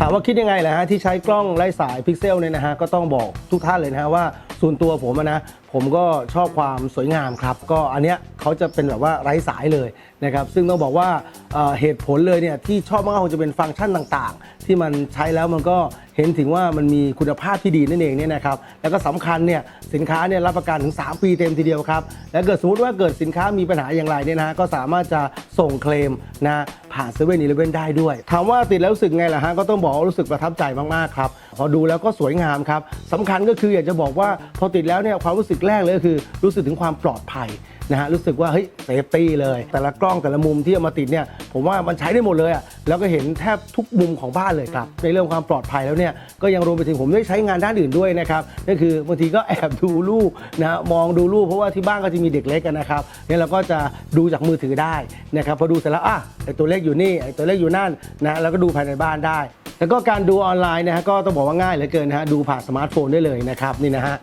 ถามว่าคิดยังไงแหละฮะที่ใช้กล้องไร้สายพิกเซลเนี่ยนะฮะก็ต้องบอกทุกท่านเลยนะฮะว่าส่วนตัวผมอะนะผมก็ชอบความสวยงามครับ ก็อันเนี้ยเขาจะเป็นแบบว่าไร้สายเลยนะครับซึ่งต้องบอกว่าเอ่อเหตุผลเลยเนี่ยที่ชอบมากๆคงจะเป็นฟังก์ชันต่างๆ ที่มันใช้แล้วมันก็เห็นถึงว่ามันมีคุณภาพที่ดีนั่นเองเนี่ยนะครับแล้วก็สำคัญเนี่ยสินค้าเนี่ยรับประกันถึง 3 ปีเต็มทีเดียวครับแล้วเกิดสมมติว่าเกิดสินค้ามีปัญหาอย่างไรเนี่ยนะฮะก็สามารถจะส่งเคลมนะ ผ่านเซเว่นอีเลฟเว่นได้ด้วย ถามว่าติดแล้วรู้สึกไงล่ะฮะ ก็ต้องบอกว่ารู้สึกประทับใจมาก ๆ ครับ พอดูแล้วก็สวยงามครับสำคัญก็คืออยากจะบอกว่าพอติดแล้วเนี่ยความรู้สึกแรกเลยก็คือรู้สึกถึงความปลอดภัยนะฮะรู้สึกว่าเฮ้ยเซฟตี้เลย แต่ละกล้องแต่ละมุมที่เอามาติดเนี่ยผมว่ามันใช้ได้หมดเลยอะ แล้วก็เห็นแทบทุกมุมของบ้านเลยครับ ในเรื่องความปลอดภัยแล้วเนี่ยก็ยังรวมไปถึงผมได้ใช้งานด้านอื่นด้วยนะครับก็คือบางทีก็แอบดูลูกนะมองดูลูกเพราะว่าที่บ้านก็จะมีเด็กเล็กกันนะครับเนี่ยเราก็จะดูจากมือถือได้นะครับพอดูเสร็จแล้วอะไอตัวเล็กอยู่นี่ไอตัวเล็กอยู่นั่นนะแล้วก็ดูภายในบ้านได้ แล้วก็การดูออนไลน์นะฮะก็ต้องบอกว่าง่ายเหลือเกินนะฮะดูผ่านสมาร์ทโฟนได้เลยนะครับนี่นะฮะ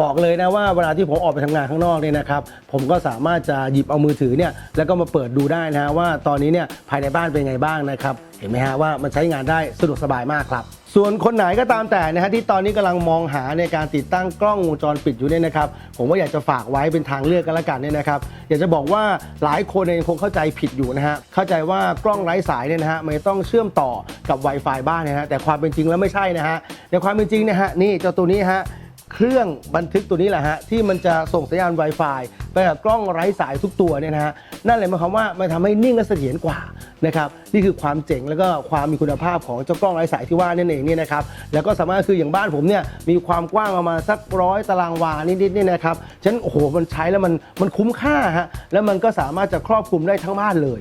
บอกเลยนะว่าเวลาที่ผมออกไปทำงานข้างนอกเนี่ยนะครับ ผมก็สามารถจะหยิบเอามือถือเนี่ยแล้วก็มาเปิดดูได้นะฮะว่าตอนนี้เนี่ยภายในบ้านเป็นไงบ้างนะครับ เห็นไหมฮะว่ามันใช้งานได้สะดวกสบายมากครับส่วนคนไหนก็ตามแต่นะฮะที่ตอนนี้กำลังมองหาในการติดตั้งกล้องวงจรปิดอยู่เนี่ยนะครับผมว่าอยากจะฝากไว้เป็นทางเลือกกันละกันเนี่ยนะครับอยากจะบอกว่าหลายคนเนี่ยยังคงเข้าใจผิดอยู่นะฮะเข้าใจว่ากล้องไร้สายเนี่ยนะฮะมันต้องเชื่อมต่อกับ Wi-Fi บ้านนะฮะแต่ความเป็นจริงแล้วไม่ใช่นะฮะในความเป็นจริงเนี่ยฮะนี่เจ้าตัวนี้ฮะ เครื่องบันทึกตัวนี้แหละฮะที่มันจะส่งสัญญาณ Wi-Fi ไปกับกล้องไร้สายทุกตัวเนี่ยนะฮะนั่นเลยหมายความว่ามันทำให้นิ่งและเสถียรกว่านะครับนี่คือความเจ๋งแล้วก็ความมีคุณภาพของเจ้ากล้องไร้สายที่ว่านั่นเองเนี่ยนะครับแล้วก็สามารถคืออย่างบ้านผมเนี่ยมีความกว้างประมาณสักร้อยตารางวานิดๆเนี่ยนะครับฉะนันโอ้โหมันใช้แล้วมันมันคุ้มค่าฮะแล้วมันก็สามารถจะครอบคลุมได้ทั้งบ้านเลย